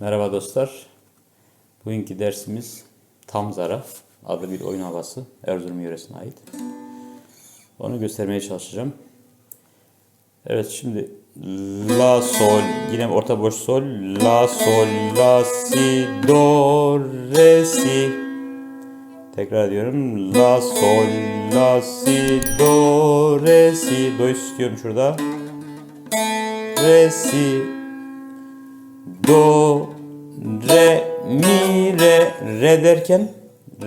Merhaba dostlar. Bugünkü dersimiz Tam Zara adlı bir oyun havası. Erzurum yöresine ait. Onu göstermeye çalışacağım. Evet şimdi La Sol yine orta boş Sol La Sol La Si Do Re Si Tekrar ediyorum La Sol La Si Do Re Si Do istiyorum şurada Re Si Do, Re, Mi, Re, Re derken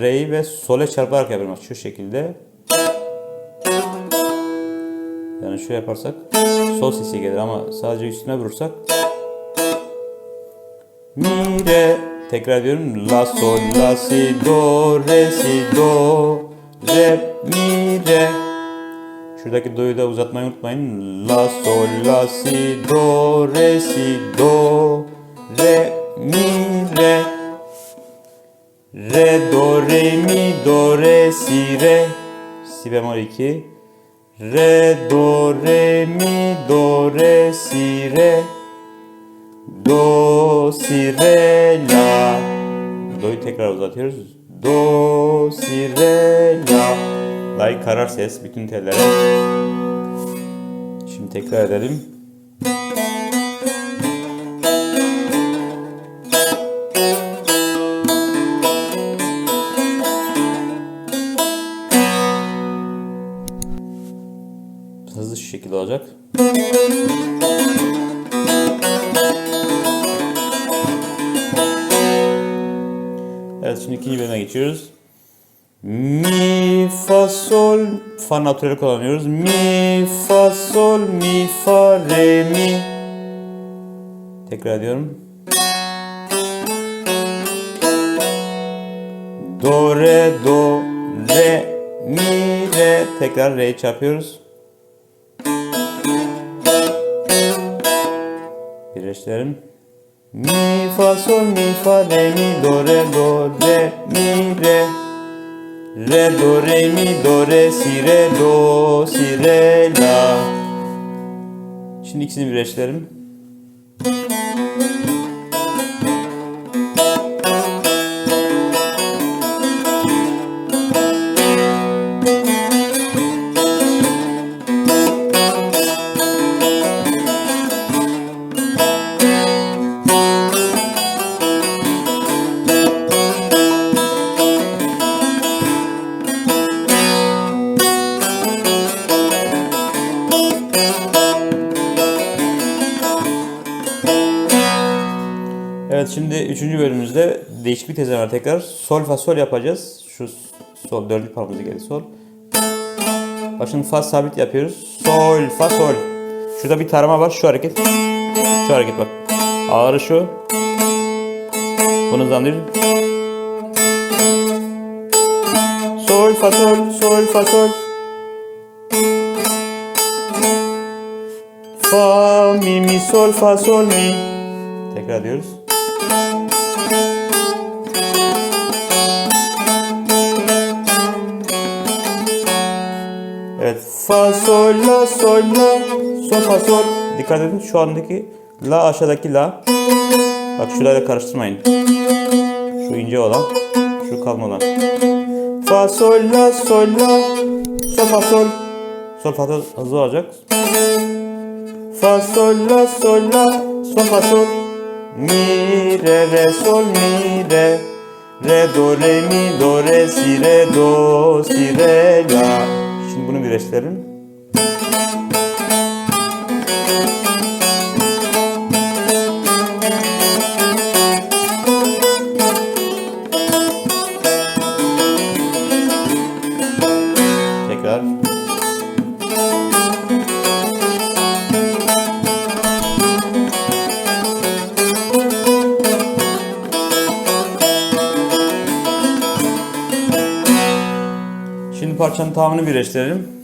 Re'yi ve Sol'e çarparak yapıyorum. Şu şekilde. Yani şöyle yaparsak Sol sesi gelir ama sadece üstüne vurursak Mi, Re Tekrar ediyorum. La, Sol, La, Si, Do, Re, Si, Do, Re, Mi, Re Şuradaki do'yu da uzatmayı unutmayın. La, sol, la, si, do, re, si, do, re, mi, re. Re, do, re, mi, do, re, si, re. Si bemol 2. Re, do, re, mi, do, re, si, re. Do, si, re, la. Do'yu tekrar uzatıyoruz. Do, si, re, la. La'yı karar ses bütün tellere. Şimdi tekrar edelim. Şimdi ikinci bölüme geçiyoruz. Mi, fa, sol, fa natürel kullanıyoruz. Mi, fa, sol, mi, fa, re, mi. Tekrar ediyorum. Do, re, do, re, mi, re. Tekrar re'yi çarpıyoruz. Birleştirelim. Mi, fa, sol, mi, fa, re, mi, do, re, do, re, mi, re. Re, do, re, mi, do, re, si, re, do, si, re, la. Şimdi ikisini birleştirelim. Evet şimdi üçüncü bölümümüzde değişik bir var tekrar. Sol fa sol yapacağız. Şu sol dördüncü parmağımıza geldi sol. Başını fa sabit yapıyoruz. Sol fa sol. Şurada bir tarama var şu hareket. Şu hareket bak. Ağrı şu. Bunu hızlandırıyoruz. Sol fa sol sol fa sol. Fa mi mi sol fa sol mi. Tekrar diyoruz. Evet. Fa sol la sol la sol fa sol. Dikkat edin şu andaki la aşağıdaki la. Bak şurayla karıştırmayın. Şu ince olan, şu kalın olan. Fa sol la sol la sol fa sol. Sol fa sol hızlı olacak. Fa sol la sol la sol fa sol. Mi re re sol mi re. Re do re mi do re si re do si re la. Şimdi bunu birleştirelim. Tekrar. Parçanın tamamını birleştirelim.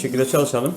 Şekilde çalışalım.